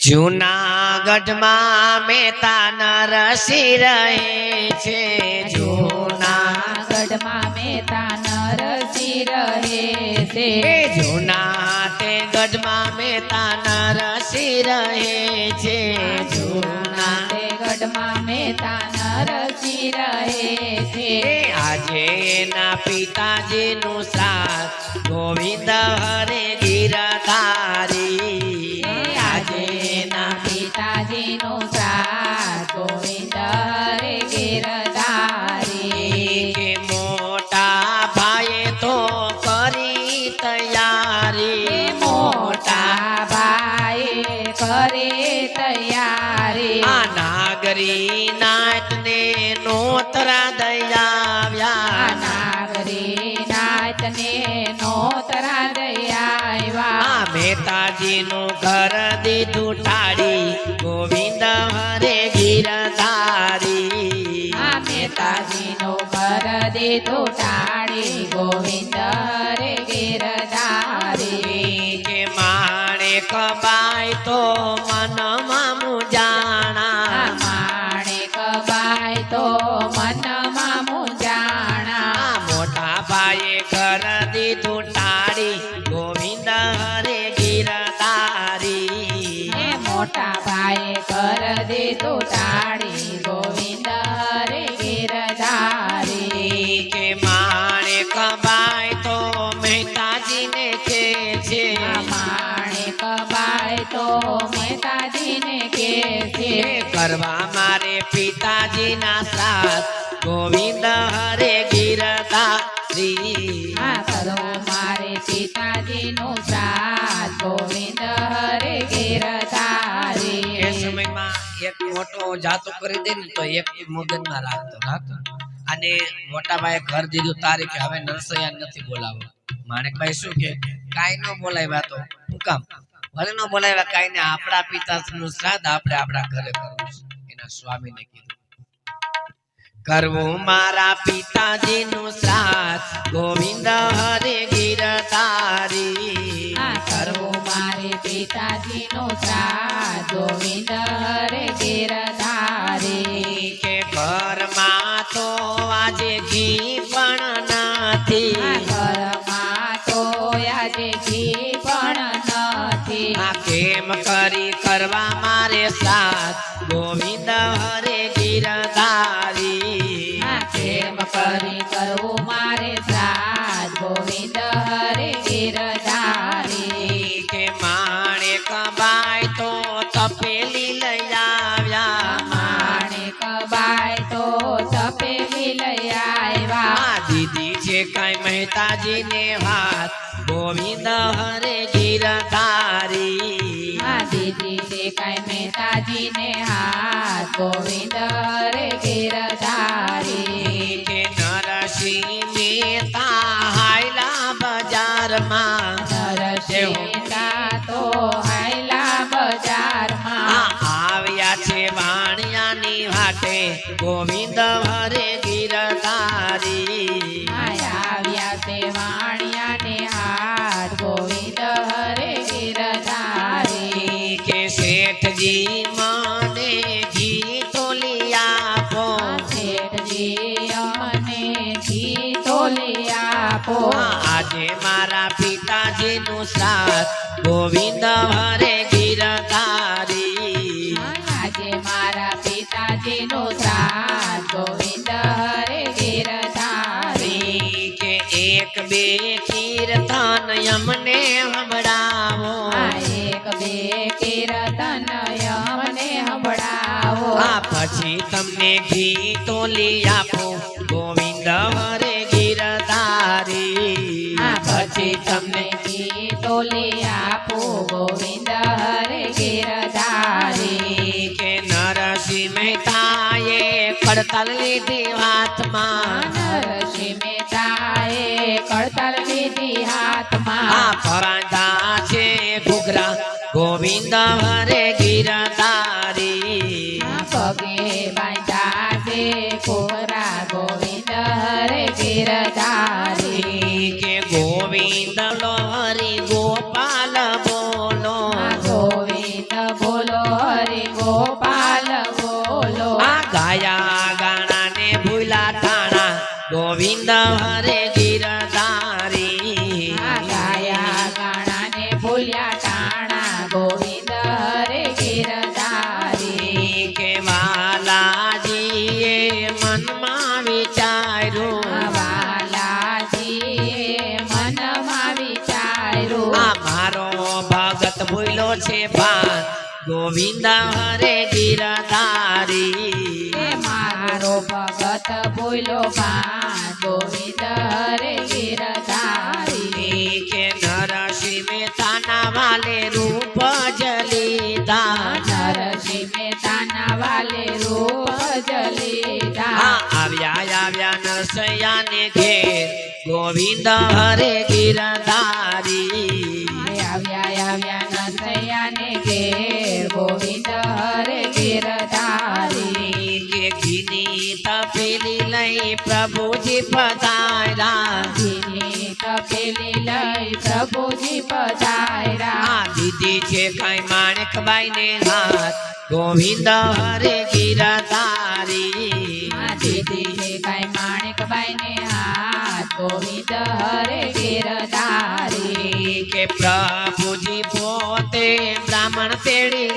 જૂનાગઢમાં મેતા નરસી રહે છે. જૂનાગઢમાં મેતા નરસી રહે છે. જૂના તે ગઢમાં મહેતા નરસિંહ રહે છે. જૂના તે ગઢમાં મહેતા નરસિંહ રહે છે. આજે એના પિતાજીનું શ્રાદ્ધ ગોવિંદ હરે ગીરધારી નોતરા દયાવ્યા નાગરી નાચને નોતરા દયાવ્યા મહેતાજીનું ઘર દીધું ટાળી ગોવિંદ હરે ગીરધારી આ મહેતાજીનો પર દીધું ટાળી ગોવિંદ હરે ગીરધારી કે માણે કબાય તો મનમાં ભાઈએ ઘર દીધું ટાળી ગોવિંદ હરે ગીરધારી મોટા ભાઈ કર દીધું ટાળી ગોવિંદ રે ગિરધારી કે માણે કબાય તો મહેતાજીને કે છે. માણે કબાય તો મહેતાજીને કે છે. કરવા મારે પિતાજીના સાથ ગોવિંદ હરે મોટો જાતો કરી દે ને તો એક મગજમાં રાખતો રાખતો. અને મોટા ભાઈએ ઘર દીધું તારીખે હવે નરસૈયા નથી બોલાવો માણેકભાઈ શું કે કાંઈ ન બોલાવ્યા તો હું કામ? ભલે ન બોલાવ્યા કાંઈ ને આપણા પિતાનું શ્રાદ્ધ આપણે આપણા ઘરે કરવું છે. એના સ્વામીને કીધું. કરવું મારા પિતાજીનું શ્રાદ્ધ. ગોવિંદ હરે ગીર તારી. કરવું મારે પિતાજીનું શ્રાદ્ધ ગોવિંદ હરે ગિરધારી કે ઘરમાં તો આજે ઘી પણ નથી ઘરમાં તો આજે ઘી પણ નથી. આ કેમ કરી કરવા મારે સાથ? ગોવિંદ હરે ગીરધારી મહેતાજીને વાત. ગોવિંદ હરે ગીરધારી દીદી છે કાંઈ મહેતાજીને હાથ ગોવિંદ હરે ગિરધારી કે નરસિંહ મહેતા હાયલા બજારમાં. નરસિંહ તો હાયલા બજારમાં. આવ્યા છે વાણિયાની વાટે. ગોવિંદ હરે શેઠજી મને ઘી તોલી આપો. શેઠજી અમને ઘી તોલી આપો. આજે મારા પિતાજીનું સાથ ગોવિંદ હરે ગીરધારી. આજે મારા પિતાજીનો સાથ ગોવિંદ હરે ગીરધારી. કે એક બે કીર્તન યમને સંભળાવો પછી તમને ઘી તોલી આપો. ગોવિંદ વરે ગીરધારી. પછી તમને ઘી તોલી આપો. ગોવિંદ હરે ગિરધારી. કે નરસિંહ મહેતાએ કડતલ લીધી હાથમાં. નરસિંહ મહેતાએ કળતર લીધી હાથમાં. પરાંધા છે ઘુઘરા. ગોવિંદ હરે ગોવિંદ હરે ગીરધારી ગાયા ગાણાને ભૂલ્યા ટાણા ગોવિંદ હરે ગિરધારી કે વાલાજીએ મનમાં વિચાર્યું. વાલાજીએ મનમાં વિચાર્યું. આ મારો ભગત ભૂલો છે ભાન ગોવિંદ હરે ગીરધારી ભગત બોલો ગોવિંદ હરે ગિરધારી. કે નરસિંહ મહેતાના વાલે રૂપ જલીધા. નરસિંહ મહેતાના વાલે રૂપ જલીધા. આ આવ્યા આવ્યા નરસૈયાને ઘેર. ગોવિંદ હરે ગીરધારી. પ્રભુજી પધાર્યા. જીની તપેલી લઈ પ્રભુજી પધાર્યા. દીદી છે કઈ માણેકબાઈ ને હાથ ગોવિંદ હરે ગીરધારી. દીદી છે કાંઈ માણેકબાઈ ને હાથ ગોવિંદ હરે ગિરધારી. કે પ્રભુજી પોતે બ્રાહ્મણ તેડી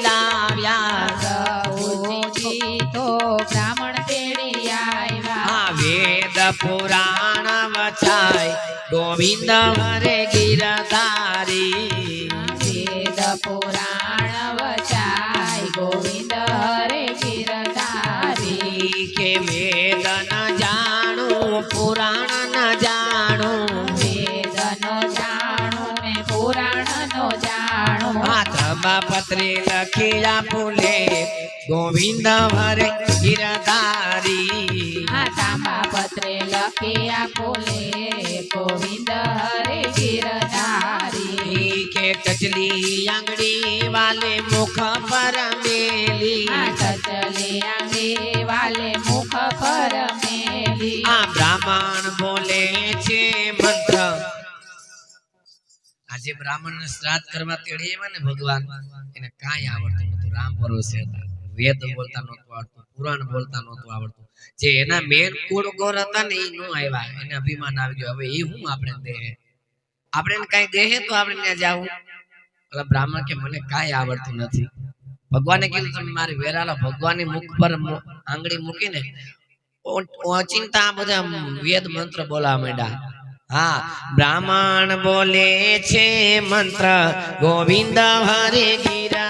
પુરાણ વચાય. ગોવિંદ હરે ગિરધારી. વેદ પુરાણ વચાય. ગોવિંદ હરે ગિરધારી. કે વેદ ન જાણું પુરાણ ન જાણું. વેદ નો જાણું ને પુરાણ નો જાણું. હાથમાં પત્રે આપું ફૂલે. ગોવિંદ ભરે ગિરધારી આ પત્રે લખી આપોલે ગોવિંદ હરે ગિરધારી કે કચલી આંગળી વાલે મુખ પર મેલી. કચલી આંગળી વાલે મુખ પર મેલી. આ બ્રાહ્મણ બોલે છે મંત્ર. આજે બ્રાહ્મણ ને શ્રાદ્ધ કરવા તેડી આવ્યા ને ભગવાન એને કાંઈ આવડતું નતું રામ ભરોસે હતા. વેદ બોલતા નહોતું આવડતું, પુરાણ બોલતા નહોતું આવડતું. જે એના મેન કુળ ગોર હતા ને એ નો આવ્યા, એને અભિમાન આવી ગયો. હવે એ હું આપણે દેહે આપણે કઈ દેહે તો આપણે ત્યાં જાવું. એટલે બ્રાહ્મણ કે મને કાંઈ આવડતું નથી. ભગવાને કીધું, તમે મારી વેરાલા ભગવાનની મુખ પર આંગળી મૂકીને ઓચિંતા બધા વેદ મંત્ર બોલાવા માંડ્યા. હા, બ્રાહ્મણ બોલે છે મંત્ર, ગોવિંદ હરે ગીરધારી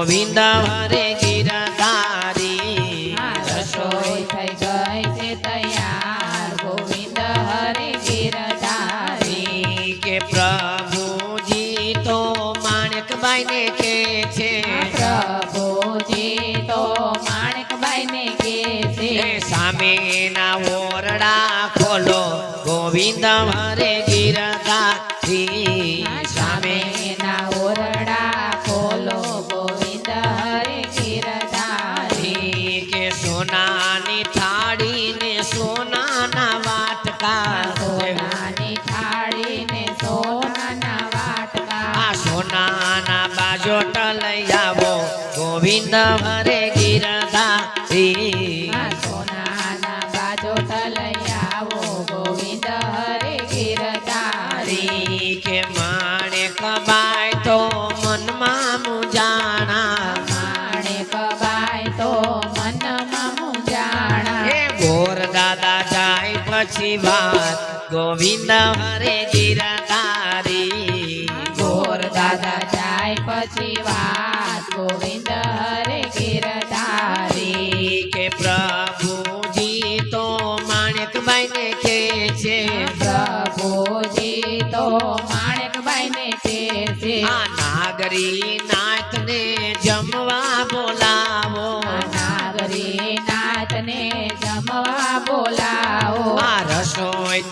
ગોવિંદ હરે ગોવિંદ હરે ગીરધારી ગોર દાદા જાય પછી વાત ગોવિંદ હરે ગિરધારી કે પ્રભુજી તો માણેકબાઈ ને કે છે. પ્રભુજી તો માણેકબાઈ ને કે છે. આ નાગરી નાથ ને જમવા બોલાવો. નાગરી નાથને જમવા બોલાવો. આ રસોઈ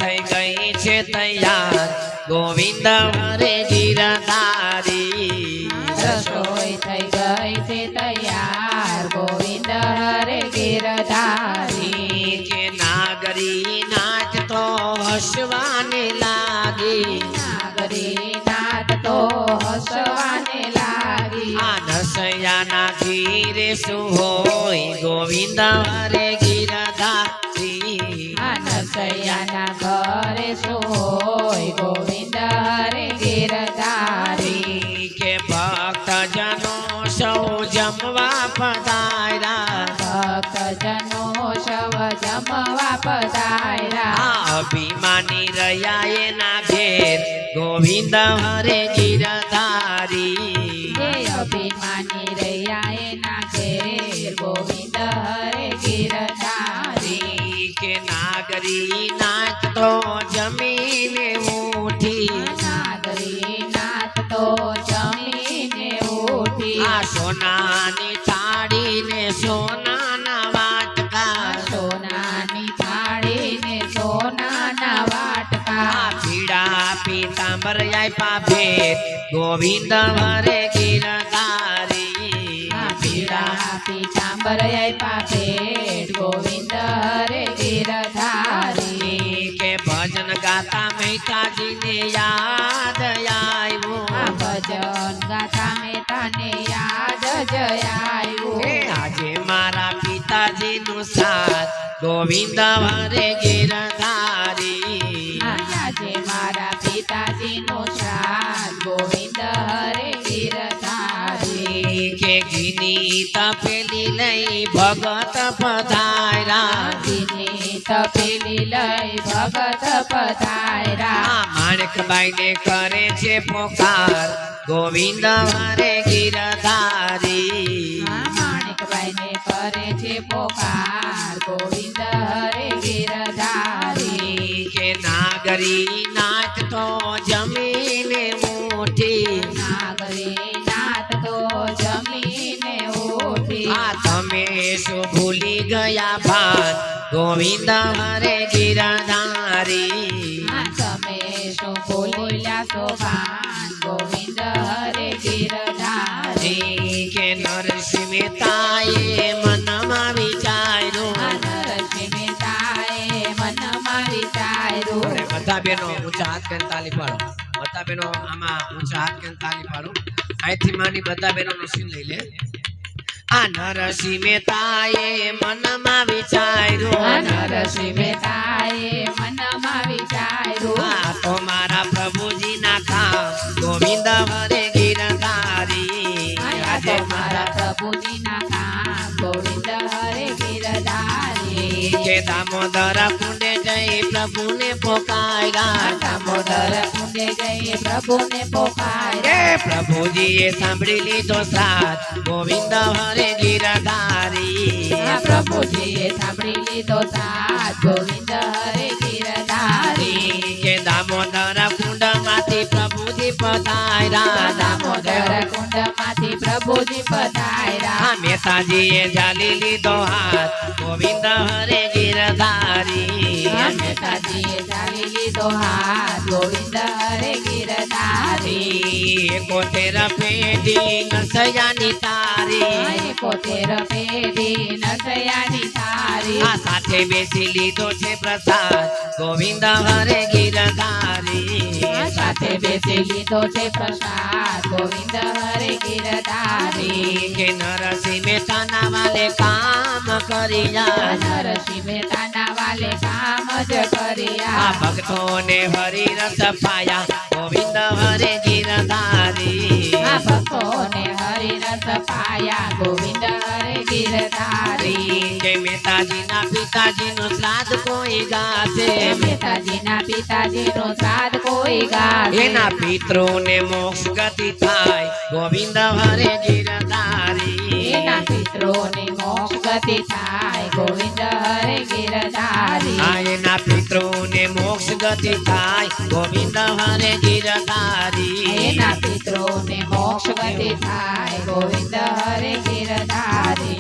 તૈયાર ગોવિંદ મારે ગીરધારી રસોઈ થઈ ગઈ છે તૈયાર ગોવિંદ હરે ગીરધારી કે નાગરી નાચતો હસવાને લાગી. નાગરી નાદ તો હસવાને લાગી. આ નસયાના ધીરે શું હોય? ગોવિંદ હરે ગીરધારી આનસૈયાના ઘરે સોય ગોવિંદ હરે ગીરધારી કે ભક્તજનો સૌ જમવા પધાર્યા. ભક્તજનો સૌ જમવા પધાર્યા. અભિમાની રહ્યા એના ઘેર ગોવિંદ હરે ગીરધારી. અભિમાની રહ્યા એના ઘેર ગોવિંદ નાગરી નાચતો જમીને ઉઠી. નાગરી નાથ તો જમીને ઉઠી. આ સોનાની થાળીને સોનાના વાટકા. સોનાની થાળીને સોનાના વાટકા. પીડા પીતાંબર આપ્યા ભેટ ગોવિંદ હરે ગીરધારી પીડા પીતાંબર આપ્યા ભેટ ગોવિંદ રે ગિરધારી ગાતા મહેતાજીને યાદ આવ્યું ભજન ગાતા મેં તને યાદ જ આવ્યું આજે મારા પિતાજીનું સાથ ગોવિંદ હરે ગીરધારી આજે મારા પિતાજીનો સાથ ગોવિંદ હરે ગિરધારી કે ઘીની તપેલી લઈ ભગત પધાર્યા દિને તપેલી લઈ ભગત પધાર્યા. માણેકબાઈ ને કરે છે પોકાર ગોવિંદ હરે ગિરધારી. માણેકબાઈ ને કરે છે પોકાર ગોવિંદ ગોવિંદ હરે ગીરધારી તમે શું બોલ્યા શોભાન ગોવિંદ હરે ગિરધારી કે નરસિંહ મહેતાએ મનમાં વિચાર્યું. નરસિંહ મહેતાએ મનમાં વિચાર્યું. બધા બેનો ઊંચા હાથ કરીને તાલી પાડો? બધા બેનો આમાં ઊંચા હાથ કરીને તાલી પાડો? અહીંથી માની બધા બેનો નો સીન લઈ લે. આ નરસિંહ મહેતાએ મનમાં વિચાર્યું. આ નરસિંહ મહેતાએ મનમાં વિચાર્યું. આ તો મારા પ્રભુજીના કામ ગોવિંદ વરે ગીરધારી આ તો મારા પ્રભુજીના દામોદર કુંડે જઈ પ્રભુને પોકાર્યા. દામોદર કુંડે જઈ પ્રભુને પોકાર્યા. પ્રભુજીએ સાંભળી લીધો સાથ ગોવિંદ હરે ગીરધારી. પ્રભુજીએ સાંભળી લીધો સાથ ગોવિંદ હરે ગીરધારી. કે દામોદર કુંડમાંથી પ્રભુજી પધાર્યા. દામોદર મહેતાજીએ જાલી લીધો હાથ. ગોવિંદ હરે ગીરધારી. આ મહેતાજીએ ચાલી લીધો હાથ. ગોવિંદ હરે ગિરધારી. એકોતેર પેઢી નસયાની તારી. કોતેર પેઢી નસયાની તારી. આ સાથે બેસી લીધો છે પ્રસાદ. ગોવિંદ હરે ગીરધારી. સાથે બેસી લીધો છે પ્રસાદ. ગોવિંદ હરે ગિરધારી કે નરસિંહ મહેતાના વાલે કામ કર્યા. નરસિંહ મહેતાના વાલે કામ જ કર્યા. ભક્તોને હરિ રસ પાયા. ગોવિંદ હરે ગીરધારી ભક્તોને ભક્તોને હરિરસ પાયા. ગોવિંદ હરે ગિરધારી કે મહેતાજીના પિતાજીનો શ્રાદ્ધ કોઈ ગાશે. મહેતાજીના પિતાજીનો શ્રાદ્ધ કોઈ ગાશે એના પિતૃને મોક્ષ ગતિ થાય. ગોવિંદ હરે ગિરધારી. એના પિત્રોને મોક્ષ ગતિ થાય. ગોવિંદ હરે ગિરધારી. એના એના પિતૃને મોક્ષ ગતિ થાય. ગોવિંદ હરે ગિરધારી. એના પિત્રોને મોક્ષ ગતિ થાય. ગોવિંદ હરે ગિરધારી.